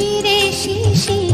শিরে শিশির